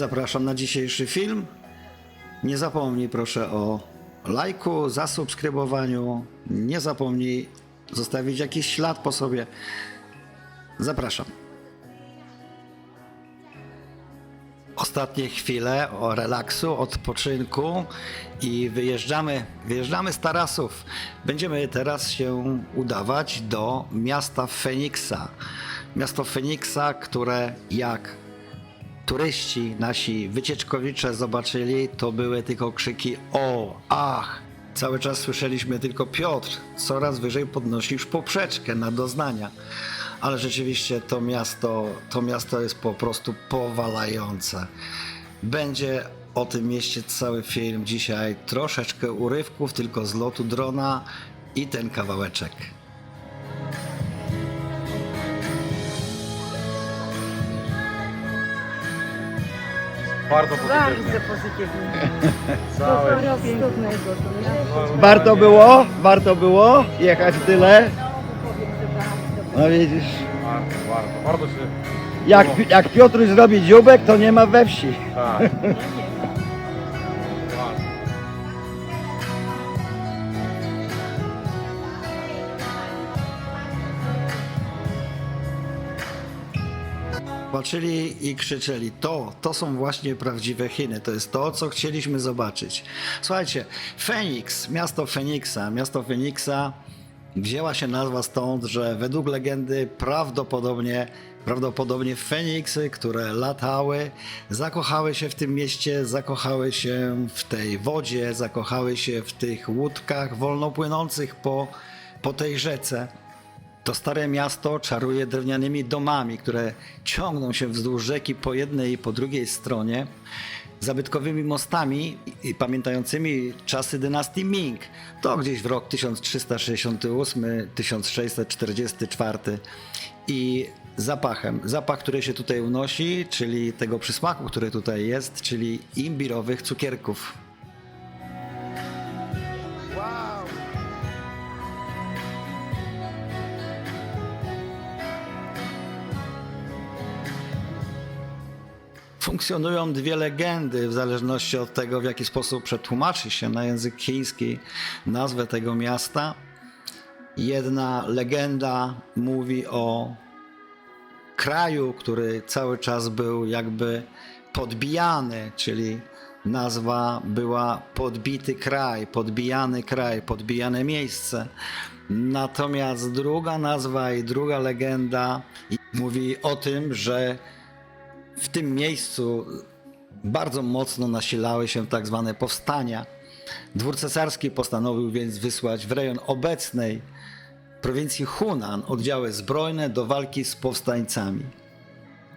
Zapraszam na dzisiejszy film. Nie zapomnij proszę o lajku, zasubskrybowaniu. Nie zapomnij zostawić jakiś ślad po sobie. Zapraszam. Ostatnie chwile o relaksu, odpoczynku i wyjeżdżamy, wyjeżdżamy z Tarasów. Będziemy teraz się udawać do miasta Feniksa. Miasto Feniksa, które jak turyści, nasi wycieczkowicze zobaczyli, to były tylko krzyki o, ach. Cały czas słyszeliśmy tylko Piotr, coraz wyżej podnosisz poprzeczkę na doznania. Ale rzeczywiście to miasto, to miasto jest po prostu powalające. Będzie o tym mieście cały film dzisiaj. Troszeczkę urywków tylko z lotu drona i ten kawałeczek. Bardzo Bardzo pozytywnie. pozytywnie. Całe. Warto było, warto było jechać tyle. No widzisz, Warto, warto. Bardzo się... jak, jak Piotruś zrobi dzióbek, to nie ma we wsi. Tak. Patrzyli i krzyczeli, to, to są właśnie prawdziwe Chiny, to jest to, co chcieliśmy zobaczyć. Słuchajcie, Feniks, miasto Feniksa, miasto Feniksa wzięła się nazwa stąd, że według legendy prawdopodobnie, prawdopodobnie Feniksy, które latały, zakochały się w tym mieście, zakochały się w tej wodzie, zakochały się w tych łódkach wolno płynących po, po tej rzece. To stare miasto czaruje drewnianymi domami, które ciągną się wzdłuż rzeki po jednej i po drugiej stronie, zabytkowymi mostami i pamiętającymi czasy dynastii Ming. To gdzieś w rok 1368-1644 i zapachem. Zapach, który się tutaj unosi, czyli tego przysmaku, który tutaj jest, czyli imbirowych cukierków. Funkcjonują dwie legendy, w zależności od tego, w jaki sposób przetłumaczy się na język chiński nazwę tego miasta. Jedna legenda mówi o kraju, który cały czas był jakby podbijany, czyli nazwa była podbity kraj, podbijany kraj, podbijane miejsce. Natomiast druga nazwa i druga legenda mówi o tym, że w tym miejscu bardzo mocno nasilały się tak zwane powstania. Dwór cesarski postanowił więc wysłać w rejon obecnej prowincji Hunan oddziały zbrojne do walki z powstańcami.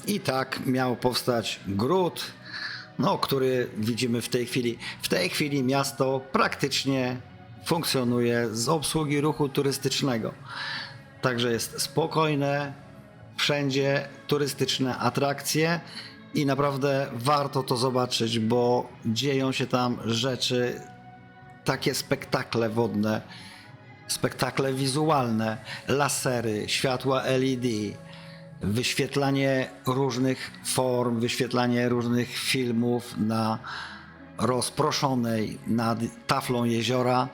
I tak miał powstać Gród, no, który widzimy w tej chwili. W tej chwili miasto praktycznie funkcjonuje z obsługi ruchu turystycznego. Także jest spokojne, wszędzie turystyczne atrakcje i naprawdę warto to zobaczyć, bo dzieją się tam rzeczy, takie spektakle wodne, spektakle wizualne, lasery, światła LED, wyświetlanie różnych form, wyświetlanie różnych filmów na rozproszonej nad taflą jeziora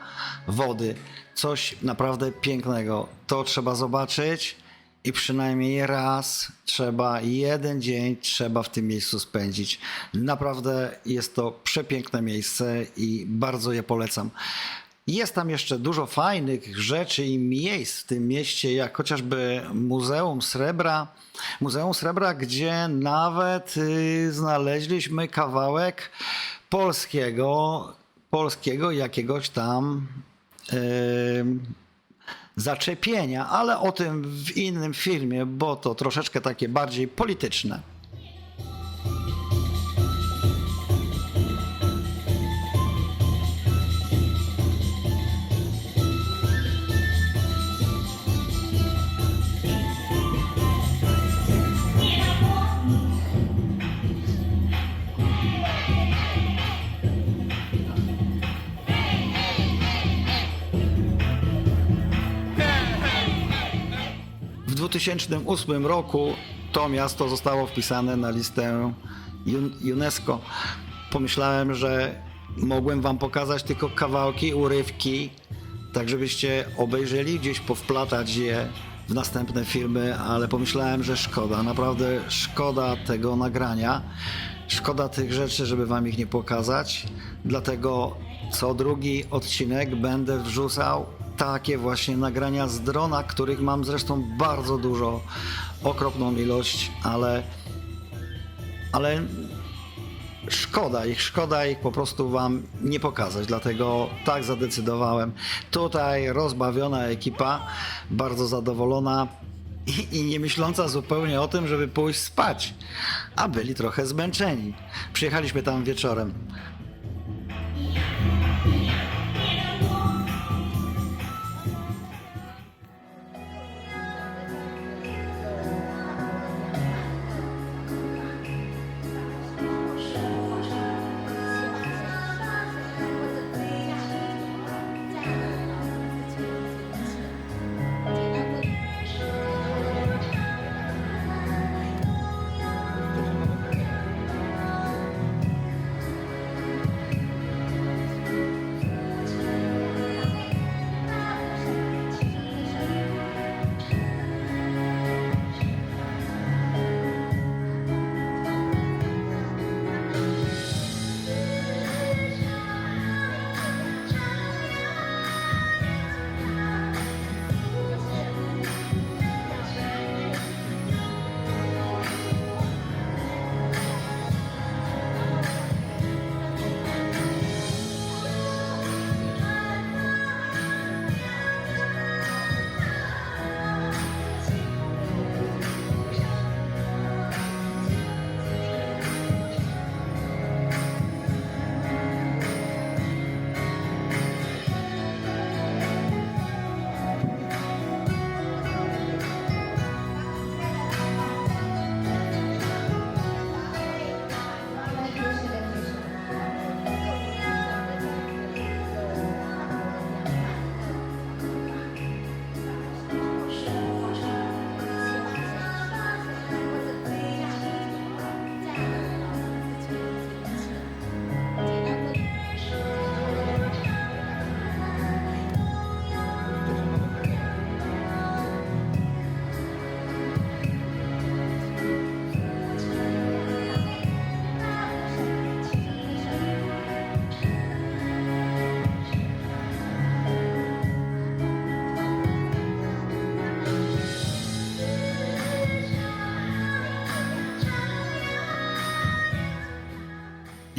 wody. Coś naprawdę pięknego. To trzeba zobaczyć i przynajmniej raz trzeba, jeden dzień trzeba w tym miejscu spędzić. Naprawdę jest to przepiękne miejsce i bardzo je polecam. Jest tam jeszcze dużo fajnych rzeczy i miejsc w tym mieście, jak chociażby Muzeum Srebra. Muzeum Srebra, gdzie nawet y, znaleźliśmy kawałek polskiego, polskiego jakiegoś tam y, zaczepienia, ale o tym w innym filmie, bo to troszeczkę takie bardziej polityczne. 2008 roku to miasto zostało wpisane na listę Un- UNESCO, pomyślałem, że mogłem wam pokazać tylko kawałki, urywki, tak żebyście obejrzeli, gdzieś powplatać je w następne filmy, ale pomyślałem, że szkoda, naprawdę szkoda tego nagrania, szkoda tych rzeczy, żeby wam ich nie pokazać, dlatego co drugi odcinek będę wrzucał takie właśnie nagrania z drona, których mam zresztą bardzo dużo, okropną ilość, ale ale szkoda ich, szkoda ich po prostu wam nie pokazać, dlatego tak zadecydowałem. Tutaj rozbawiona ekipa, bardzo zadowolona i, i nie myśląca zupełnie o tym, żeby pójść spać, a byli trochę zmęczeni. Przyjechaliśmy tam wieczorem.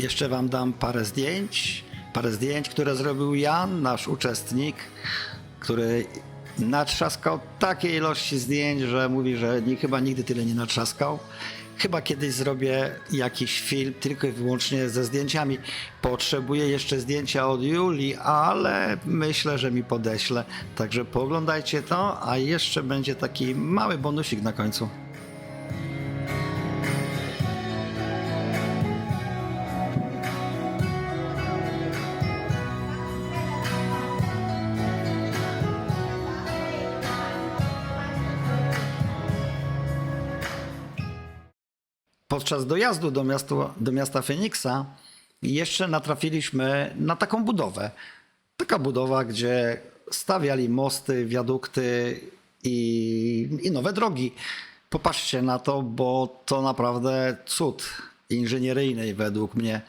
Jeszcze Wam dam parę zdjęć. Parę zdjęć, które zrobił Jan, nasz uczestnik, który natrzaskał takiej ilości zdjęć, że mówi, że chyba nigdy tyle nie natrzaskał. Chyba kiedyś zrobię jakiś film tylko i wyłącznie ze zdjęciami. Potrzebuję jeszcze zdjęcia od Julii, ale myślę, że mi podeślę. Także pooglądajcie to, a jeszcze będzie taki mały bonusik na końcu. Podczas dojazdu do, miastu, do miasta Feniksa jeszcze natrafiliśmy na taką budowę. Taka budowa, gdzie stawiali mosty, wiadukty i, i nowe drogi. Popatrzcie na to, bo to naprawdę cud inżynieryjny według mnie.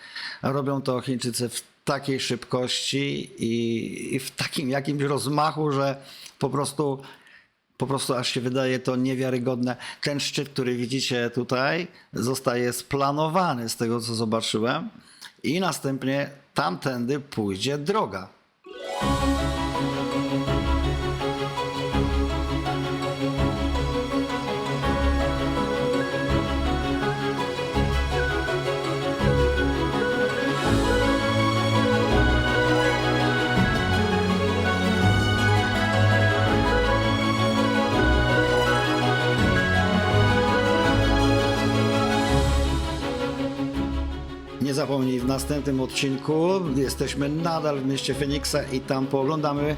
Robią to Chińczycy w takiej szybkości i, i w takim jakimś rozmachu, że po prostu po prostu aż się wydaje to niewiarygodne. Ten szczyt, który widzicie tutaj, zostaje splanowany z tego, co zobaczyłem, i następnie tamtędy pójdzie droga. Zapomnij, w następnym odcinku jesteśmy nadal w mieście Feniksa i tam pooglądamy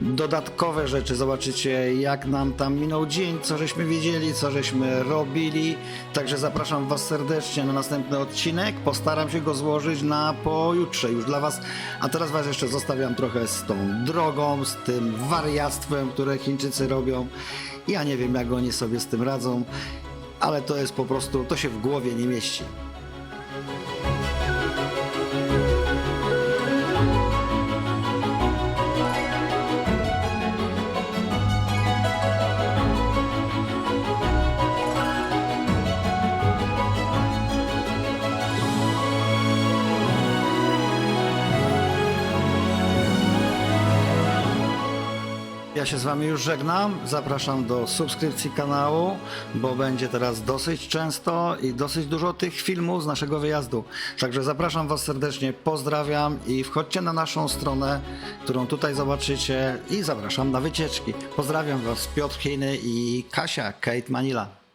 dodatkowe rzeczy. Zobaczycie, jak nam tam minął dzień, co żeśmy widzieli, co żeśmy robili. Także zapraszam Was serdecznie na następny odcinek. Postaram się go złożyć na pojutrze już dla Was. A teraz Was jeszcze zostawiam trochę z tą drogą, z tym wariactwem, które Chińczycy robią. Ja nie wiem, jak oni sobie z tym radzą, ale to jest po prostu, to się w głowie nie mieści. Ja się z Wami już żegnam. Zapraszam do subskrypcji kanału, bo będzie teraz dosyć często i dosyć dużo tych filmów z naszego wyjazdu. Także zapraszam Was serdecznie, pozdrawiam i wchodźcie na naszą stronę, którą tutaj zobaczycie i zapraszam na wycieczki. Pozdrawiam Was, Piotr Chiny i Kasia, Kate Manila.